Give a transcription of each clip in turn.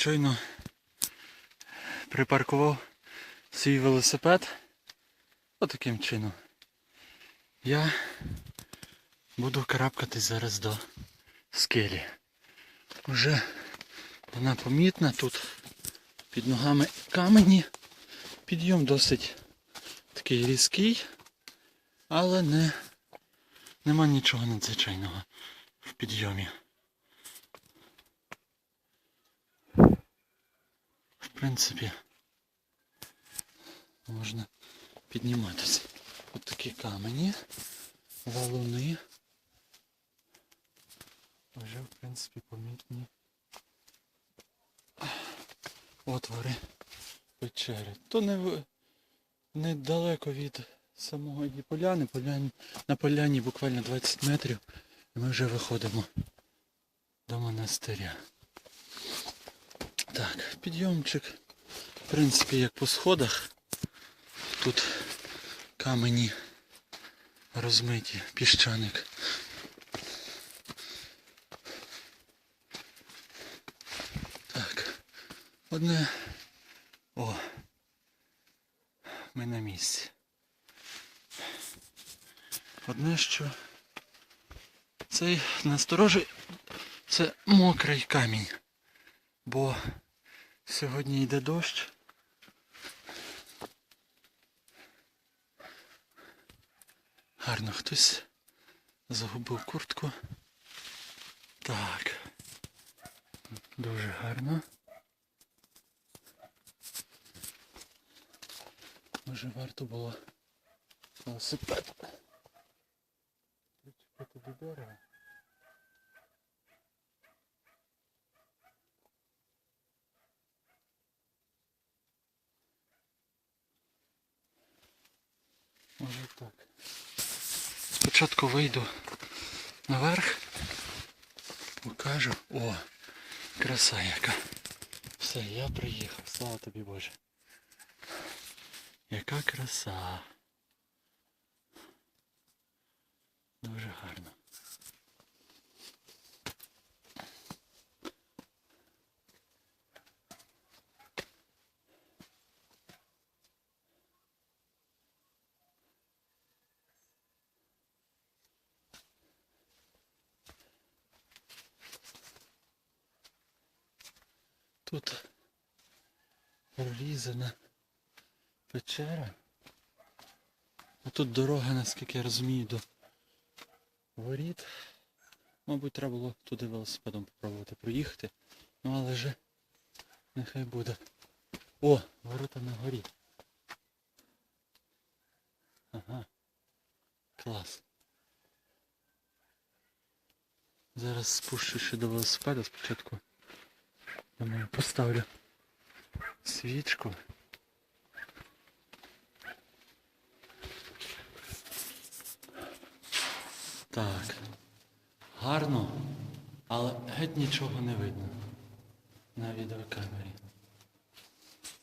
щойно припаркував свій велосипед. Отаким чином. Я буду карабкатись зараз до скелі. Уже вона помітна, тут під ногами камені. Підйом досить такий різкий, але не, нема нічого надзвичайного в підйомі. В принципі, можна підніматися. От такі камені, валуни. Вже, в принципі, помітні отвори печери. То не недалеко від самої поляни. Поляні, на поляні буквально 20 метрів. І ми вже виходимо до монастиря. Так, підйомчик. В принципі, як по сходах. Тут камені розмиті, піщаник. Так. Одне. О. Ми на місці. Одне що. Цей насторожий це мокрий камінь. Бо сьогодні йде дощ. Гарно хтось загубив куртку. Так. Дуже гарно. Може варто було велосипед. Причепити до дерева. Може так. Спочатку вийду наверх, покажу. О, краса яка. Все, я приїхав, слава тобі Боже. Яка краса. Дуже гарно. Тут прорізана печера. А тут дорога, наскільки я розумію, до воріт. Мабуть, треба було туди велосипедом попробувати проїхати. Ну але же нехай буде. О, ворота на горі. Ага. Клас. Зараз спущу ще до велосипеда спочатку. Думаю, поставлю свічку. Так. Гарно, але геть нічого не видно на відеокамері.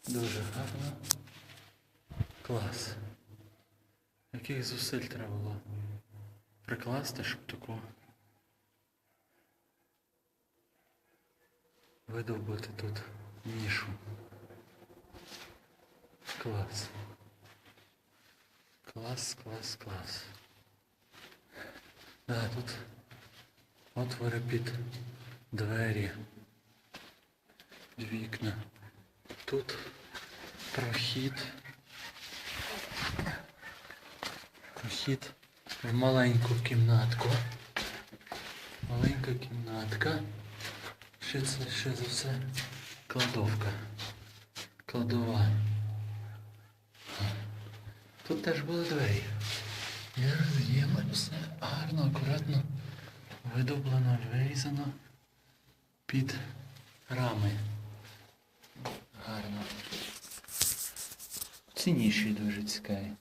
Дуже гарно. Клас. Яких зусиль треба було прикласти, щоб таку видовбити тут нішу. Клас. Клас, клас, клас. Да, тут отвори під двері, вікна. Тут прохід. Прохід в маленьку кімнатку. Маленька кімнатка. Ще це ще за все кладовка. Кладова. Тут теж були двері. Я роз'ємно все гарно, акуратно видоблено, вирізано під рами. Гарно. Цінніші дуже цікаві.